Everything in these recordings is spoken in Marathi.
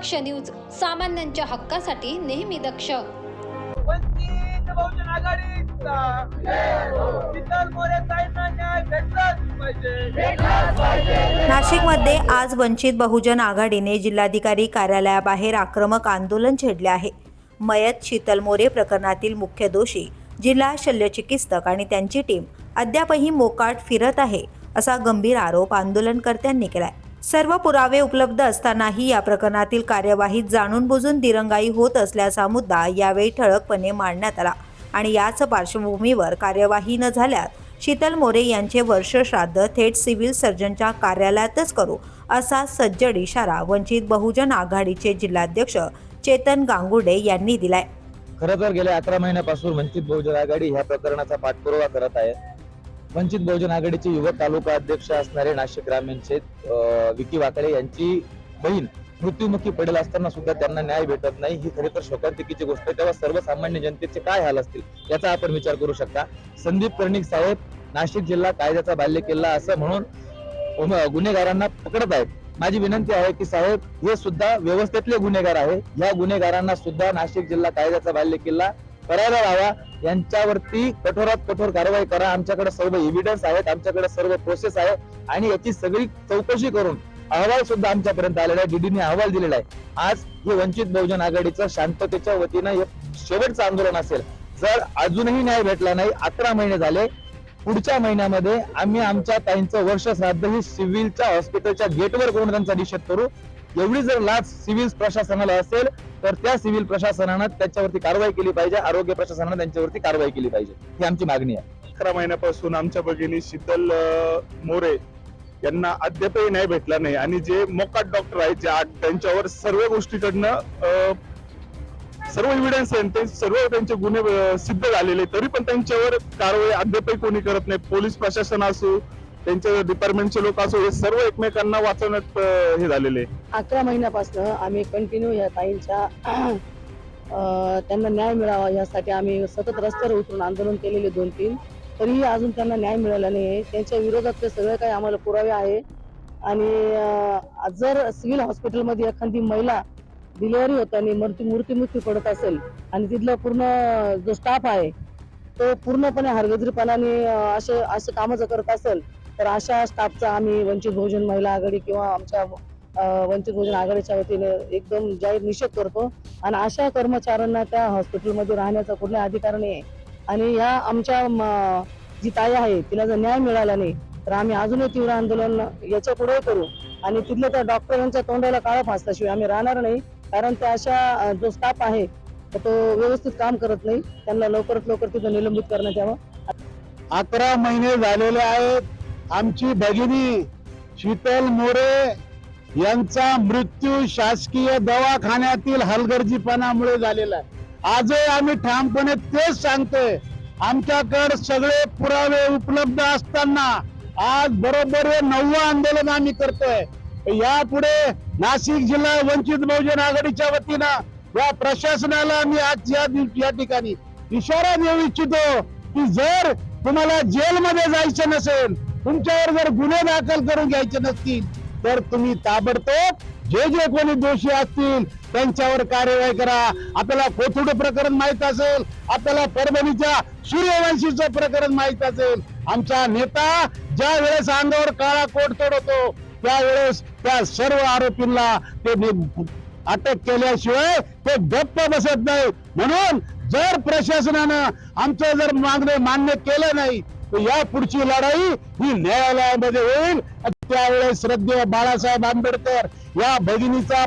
दक्ष न्यूज सामान्यांच्या हक्कासाठी नेहमी दक्ष. वंचित बहुजन आघाडीचा. शीतल मोरे ताईंना न्याय भेटलाच पाहिजे. नाशिकमध्ये आज वंचित बहुजन आघाडीने जिल्हाधिकारी कार्यालयाबाहेर आक्रमक आंदोलन छेडले आहे. मयत शीतल मोरे प्रकरणातील मुख्य दोषी जिल्हा शल्यचिकित्सक आणि त्यांची टीम अद्यापही मोकाट फिरत आहे असा गंभीर आरोप आंदोलनकर्त्यांनी केलाय. सर्व पुरावे उपलब्ध असतानाही या प्रकरणातील कार्यवाहीत जाणून बुजून दिरंगाई होत असल्याचा मुद्दा यावेळी ठळकपणे मांडण्यात आला. आणि याच पार्श्वभूमीवर कार्यवाही न झाल्यास शीतल मोरे यांचे वर्षश्राद्ध थेट सिव्हिल सर्जनच्या कार्यालयातच करू असा सज्जड इशारा वंचित बहुजन आघाडीचे जिल्हाध्यक्ष चेतन गांगुडे यांनी दिलाय. खरं तर गेल्या अकरा महिन्यापासून वंचित बहुजन आघाडी ह्या प्रकरणाचा पाठपुरावा करत आहे. वंचित बहुजन आघाडीचे युवक तालुका अध्यक्ष असणारे नाशिक ग्रामीणचे विकी वाकडे यांची बहीण मृत्युमुखी पडेल असताना सुद्धा त्यांना न्याय भेटत नाही. ही खरे तर शोकांतिकीची गोष्ट आहे. तेव्हा सर्वसामान्य जनतेचे काय हाल असतील याचा आपण विचार करू शकता. संदीप कर्णिक साहेब नाशिक जिल्हा कायद्याचा बाल्य किल्ला असं म्हणून गुन्हेगारांना पकडत आहेत. माझी विनंती आहे की साहेब हे सुद्धा व्यवस्थेतले गुन्हेगार आहे. या गुन्हेगारांना सुद्धा नाशिक जिल्हा कायद्याचा बाल्य किल्ला करायला लावा. यांच्यावरती कठोरात कठोर कारवाई करा. आमच्याकडे सर्व एव्हिडन्स आहेत. आमच्याकडे सर्व प्रोसेस आहे. आणि याची सगळी चौकशी करून अहवाल सुद्धा आमच्यापर्यंत आलेला आहे. डीडीने अहवाल दिलेला आहे. आज हे वंचित बहुजन आघाडीचं शांततेच्या वतीनं हे शेवटचं आंदोलन असेल. जर अजूनही न्याय भेटला नाही अकरा महिने झाले. पुढच्या महिन्यामध्ये आम्ही आमच्या ताईंचं वर्ष श्राद्ध ही सिव्हिलच्या हॉस्पिटलच्या गेटवर करून त्यांचा निषेध करू? एवढी जर लाच सिव्हिल प्रशासनाला असेल तर त्या सिव्हिल प्रशासनानं त्याच्यावरती कारवाई केली पाहिजे आरोग्य प्रशासनानं त्यांच्यावरती कारवाई केली पाहिजे. ही आमची मागणी आहे. अकरा महिन्यापासून आमच्या भगिनी शीतल मोरे यांना अद्यापही न्याय भेटला नाही. आणि जे मोकाट डॉक्टर आहेत जे त्यांच्यावर सर्व गोष्टीकडनं सर्व इव्हिडन्स आहे ते सर्व त्यांचे गुन्हे सिद्ध झालेले तरी पण त्यांच्यावर कारवाई अद्यापही कोणी करत नाही. पोलीस प्रशासन असो त्यांच्या डिपार्टमेंटचे लोक असो हे सर्व एकमेकांना वाचवण्यात हे झालेले आहे. अकरा महिन्यापासून आम्ही कंटिन्यू या ताईंच्या त्यांना न्याय मिळावा यासाठी आम्ही सतत रस्त्यावर उतरून आंदोलन केलेले दोन तीन. तरीही अजून त्यांना न्याय मिळाला नाही त्यांच्या विरोधातले सगळे काही आम्हाला पुरावे आहे. आणि जर सिव्हिल हॉस्पिटलमध्ये एखादी महिला डिलिव्हरी होताना मृत्यू मृत्युमुखी पडत असेल आणि तिथला पूर्ण जो स्टाफ आहे तो पूर्णपणे हरगजरीपणाने असे असे कामं जर करत असेल तर अशा स्टाफचा आम्ही वंचित बहुजन महिला आघाडी किंवा आमच्या वंचित बहुजन आघाडीच्या वतीने एकदम जाहीर निषेध करतो. आणि अशा कर्मचाऱ्यांना त्या हॉस्पिटलमध्ये राहण्याचा कुठला अधिकार नाही आहे. आणि ह्या आमच्या म, जी ताई आहे तिला जर न्याय मिळाला नाही तर आम्ही अजूनही तीव्र आंदोलन याच्यापुढे करू. आणि तिथल्या त्या डॉक्टरांच्या तोंडाला काळा फासल्याशिवाय आम्ही राहणार नाही. कारण त्या अशा जो स्टाफ आहे तर तो व्यवस्थित काम करत नाही. त्यांना लवकरात लवकर तिथं निलंबित करण्यात यावं. अकरा महिने झालेले आहेत. आमची भगिनी शीतल मोरे यांचा मृत्यू शासकीय दवाखान्यातील हलगर्जीपणामुळे झालेला आहे. आजही आम्ही ठामपणे तेच सांगतोय आमच्याकडे सगळे पुरावे उपलब्ध असताना आज बरोबर हे नववं आंदोलन आम्ही करतोय. यापुढे नाशिक जिल्हा वंचित बहुजन आघाडीच्या वतीनं या प्रशासनाला आम्ही आज या या ठिकाणी इशारा देऊ इच्छितो की जर तुम्हाला जेलमध्ये जायचं नसेल तुमच्यावर जर गुन्हे दाखल करून घ्यायचे नसतील तर तुम्ही ताबडतोब जे जे कोणी दोषी असतील त्यांच्यावर कार्यवाही करा. आपल्याला कोथुड प्रकरण माहीत असेल आपल्याला परभणीच्या सूर्यवंशीचं प्रकरण माहीत असेल. आमचा नेता ज्या वेळेस अंगावर काळा कोट चढवतो त्यावेळेस त्या सर्व आरोपींना ते अटक केल्याशिवाय ते गप्प बसत नाही. म्हणून जर प्रशासनानं आमचं जर मागणे मान्य केलं नाही तर या पुढची लढाई ही न्यायालयामध्ये होईल. त्यावेळेस श्रद्धेय बाळासाहेब आंबेडकर या भगिनीचा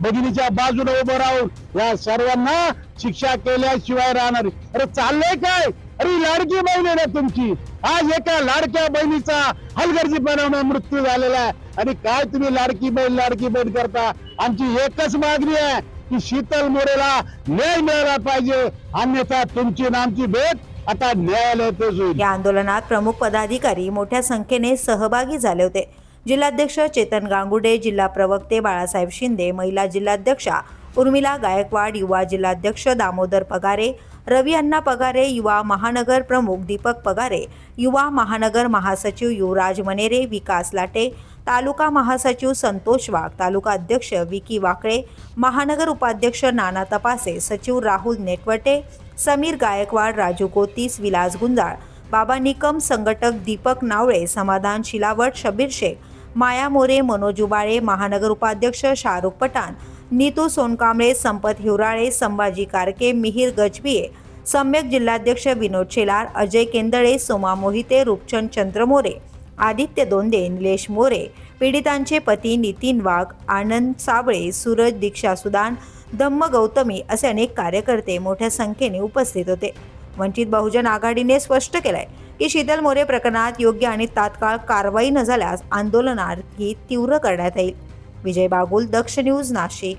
भगिनीच्या बाजूने उभं राहून या सर्वांना शिक्षा केल्याशिवाय राहणार अरे चाललंय काय? अरे लाडकी बहीण आहे ना तुमची. आज एका लाडक्या बहिणीचा हलगर्जीपणाने मृत्यू झालेला आहे. आणि काय तुम्ही लाडकी बहीण लाडकी बहीण करता? आमची एकच मागणी आहे की शीतल मोरेला न्याय मिळाला पाहिजे. अन्यथा तुमची नामची भेट आता न्यायालयातच होईल या आंदोलनात प्रमुख पदाधिकारी मोठ्या संख्येने सहभागी झाले होते. जिल्हाध्यक्ष चेतन गांगुडे जिल्हा प्रवक्ते बाळासाहेब शिंदे महिला जिल्हाध्यक्षा उर्मिला गायकवाड युवा जिल्हाध्यक्ष दामोदर पगारे रवी अण्णा पगारे युवा महानगर प्रमुख दीपक पगारे युवा महानगर महासचिव युवराज मनेरे विकास लाटे तालुका महासचिव संतोष वाघ तालुका अध्यक्ष विकी वाकळे महानगर उपाध्यक्ष नाना तपासे सचिव राहुल नेटवटे समीर गायकवाड राजू कोतीस विलास गुंजाळ बाबा निकम संघटक दीपक नावळे समाधान शिलावट शबीर शेख माया मोरे मनोज उबाळे महानगर उपाध्यक्ष शाहरुख पठाण नीतू सोनकांबळे संपत हिवराळे संभाजी कारके मिहीर गजबिये सम्यक जिल्हाध्यक्ष विनोद शेलार अजय केंदळे सोमा मोहिते रूपचंद चंद्रमोरे आदित्य दोंदे निलेश मोरे पीडितांचे पती नितीन वाघ आनंद साबळे सूरज दीक्षा सुदान धम्म गौतमी असे अनेक कार्यकर्ते मोठ्या संख्येने उपस्थित होते. वंचित बहुजन आघाडीने स्पष्ट केलंय की शीतल मोरे प्रकरणात योग्य आणि तात्काळ कारवाई न झाल्यास आंदोलनार्थी ही तीव्र करण्यात येईल. विजय बागुल दक्ष न्यूज नाशिक.